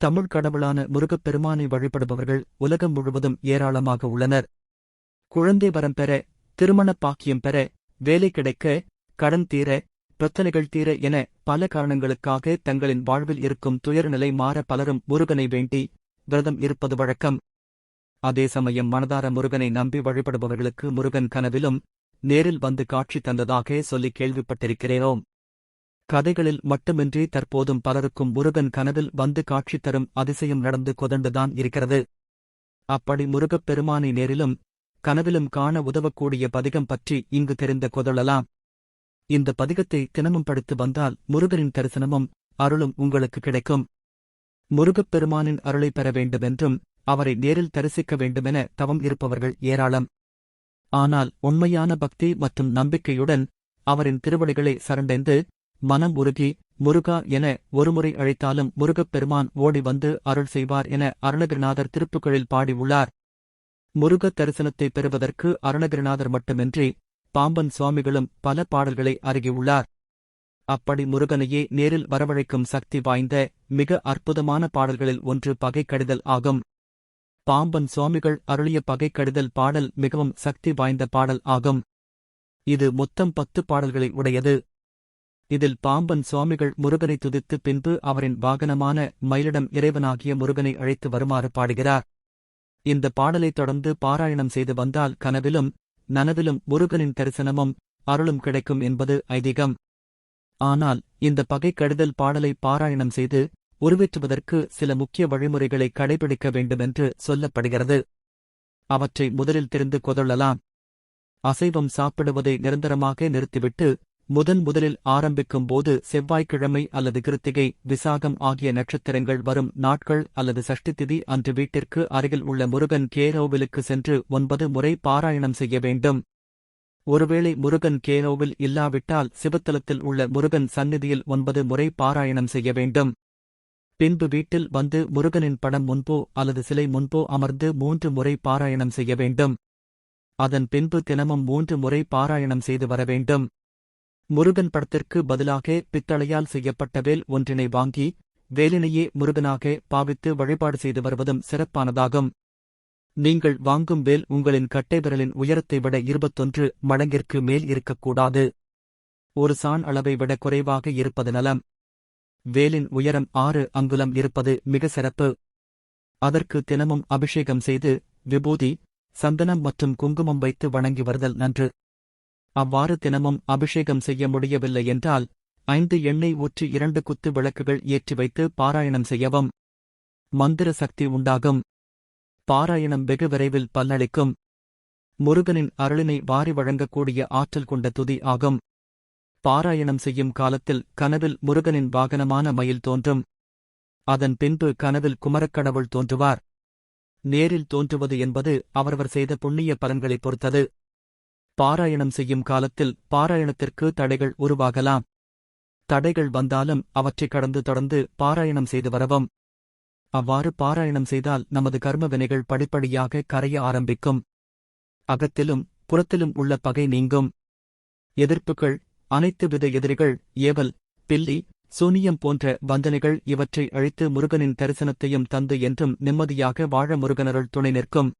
தமிழ் கடவுளான முருகப்பெருமானை வழிபடுபவர்கள் உலகம் முழுவதும் ஏராளமாக உள்ளனர். குழந்தை வரம் பெற திருமணப் பாக்கியம் பெற வேலை கிடைக்க கடன் தீர பிரச்சனைகள் தீர என பல காரணங்களுக்காக தங்களின் வாழ்வில் இருக்கும் துயர்நிலை மாற பலரும் முருகனை வேண்டி விரதம் இருப்பது வழக்கம். அதே சமயம் மனதார முருகனை நம்பி வழிபடுபவர்களுக்கு முருகன் கனவிலும் நேரில் வந்து காட்சி தந்ததாக சொல்லி கேள்விப்பட்டிருக்கிறேனோம் கதைகளில் மட்டுமின்றி தற்போதும் பலருக்கும் முருகன் கனவில் வந்து காட்சி தரும் அதிசயம் நடந்து கொதண்டுதான் இருக்கிறது. அப்படி முருகப் பெருமானை நேரிலும் கனவிலும் காண உதவக்கூடிய பதிகம் பற்றி இங்கு தெரிந்த கொதழலாம். இந்த பதிகத்தை தினமும் படித்து வந்தால் முருகனின் தரிசனமும் அருளும் உங்களுக்கு கிடைக்கும். முருகப் பெருமானின் அருளை பெற வேண்டுமென்றும் அவரை நேரில் தரிசிக்க வேண்டுமென தவம் இருப்பவர்கள் ஏராளம். ஆனால் உண்மையான பக்தி மற்றும் நம்பிக்கையுடன் அவரின் திருவடிகளை சரண்டைந்து மனம் உருகி முருகா என ஒருமுறை அழைத்தாலும் முருகப் பெருமான் ஓடி வந்து அருள் செய்வார் என அருணகிரிநாதர் திருப்புகளில் பாடியுள்ளார். முருகத் தரிசனத்தை பெறுவதற்கு அருணகிரிநாதர் மட்டுமின்றி பாம்பன் சுவாமிகளும் பல பாடல்களை அருகியுள்ளார். அப்படி முருகனையே நேரில் வரவழைக்கும் சக்தி வாய்ந்த மிக அற்புதமான பாடல்களில் ஒன்று பகை கடிதல் ஆகும். பாம்பன் சுவாமிகள் அருளிய பகை கடிதல் பாடல் மிகவும் சக்தி வாய்ந்த பாடல் ஆகும். இது மொத்தம் பத்து பாடல்களை உடையது. இதில் பாம்பன் சுவாமிகள் முருகனை துதித்து பின்பு அவரின் வாகனமான மயிலிடம் இறைவனாகிய முருகனை அழைத்து வருமாறு பாடுகிறார். இந்த பாடலைத் தொடர்ந்து பாராயணம் செய்து வந்தால் கனவிலும் நனவிலும் முருகனின் தரிசனமும் அருளும் கிடைக்கும் என்பது ஐதீகம். ஆனால் இந்த பகை கடுதல் பாடலை பாராயணம் செய்து உருவேற்றுவதற்கு சில முக்கிய வழிமுறைகளை கடைபிடிக்க வேண்டுமென்று சொல்லப்படுகிறது. அவற்றை முதலில் தெரிந்து கொதள்ளலாம் அசைவம் சாப்பிடுவதை நிரந்தரமாக நிறுத்திவிட்டு முதன் முதலில் ஆரம்பிக்கும் போது செவ்வாய்க்கிழமை அல்லது கிருத்திகை விசாகம் ஆகிய நட்சத்திரங்கள் வரும் நாட்கள் அல்லது சஷ்டி திதி அன்று வீட்டிற்கு அருகில் உள்ள முருகன் கேரோவிலுக்கு சென்று ஒன்பது முறை பாராயணம் செய்ய வேண்டும். ஒருவேளை முருகன் கேரோவில் இல்லாவிட்டால் சிவத்தலத்தில் உள்ள முருகன் சந்நிதியில் ஒன்பது முறை பாராயணம் செய்ய வேண்டும். பின்பு வீட்டில் வந்து முருகனின் படம் முன்போ அல்லது சிலை முன்போ அமர்ந்து மூன்று முறை பாராயணம் செய்ய வேண்டும். அதன் பின்பு தினமும் மூன்று முறை பாராயணம் செய்து வர வேண்டும். முருகன் படத்திற்கு பதிலாக பித்தளையால் செய்யப்பட்ட வேல் ஒன்றினை வாங்கி வேலினையே முருகனாக பாவித்து வழிபாடு செய்து வருவதும் சிறப்பானதாகும். நீங்கள் வாங்கும் வேல் உங்களின் கட்டை விரலின் உயரத்தை விட இருபத்தொன்று மடங்கிற்கு மேல் இருக்கக்கூடாது. ஒரு சான் அளவை விட குறைவாக இருப்பது நலம். வேலின் உயரம் ஆறு அங்குலம் இருப்பது மிக சிறப்பு. அதற்கு தினமும் அபிஷேகம் செய்து விபூதி சந்தனம் மற்றும் குங்குமம் வைத்து வணங்கி வருதல் நன்று. அவ்வாறு தினமும் அபிஷேகம் செய்ய முடியவில்லை என்றால் ஐந்து எண்ணெய் ஊற்றி இரண்டு குத்து விளக்குகள் ஏற்றி வைத்து பாராயணம் செய்யவும். மந்திர சக்தி உண்டாகும். பாராயணம் வெகு விரைவில் பல்லளிக்கும் முருகனின் அருளினை வாரி வழங்கக்கூடிய ஆற்றல் கொண்ட துதி ஆகும். பாராயணம் செய்யும் காலத்தில் கனவில் முருகனின் வாகனமான மயில் தோன்றும். அதன் பின்பு கனவில் குமரக்கடவுள் தோன்றுவார். நேரில் தோன்றுவது என்பது அவரவர் செய்த புண்ணிய பலன்களைப் பொறுத்தது. பாராயணம் செய்யும் காலத்தில் பாராயணத்திற்கு தடைகள் உருவாகலாம். தடைகள் வந்தாலும் அவற்றைக் கடந்து தொடர்ந்து பாராயணம் செய்து வரவும். அவ்வாறு பாராயணம் செய்தால் நமது கர்ம வினைகள் படிப்படியாக கரைய ஆரம்பிக்கும். அகத்திலும் புறத்திலும் உள்ள பகை நீங்கும். எதிர்ப்புகள் அனைத்து வித எதிரிகள் ஏவல் பில்லி சூனியம் போன்ற வந்தனைகள் இவற்றை அழித்து முருகனின் தரிசனத்தையும் தந்து என்றும் நிம்மதியாக வாழ முருகனருள் துணை நிற்கும்.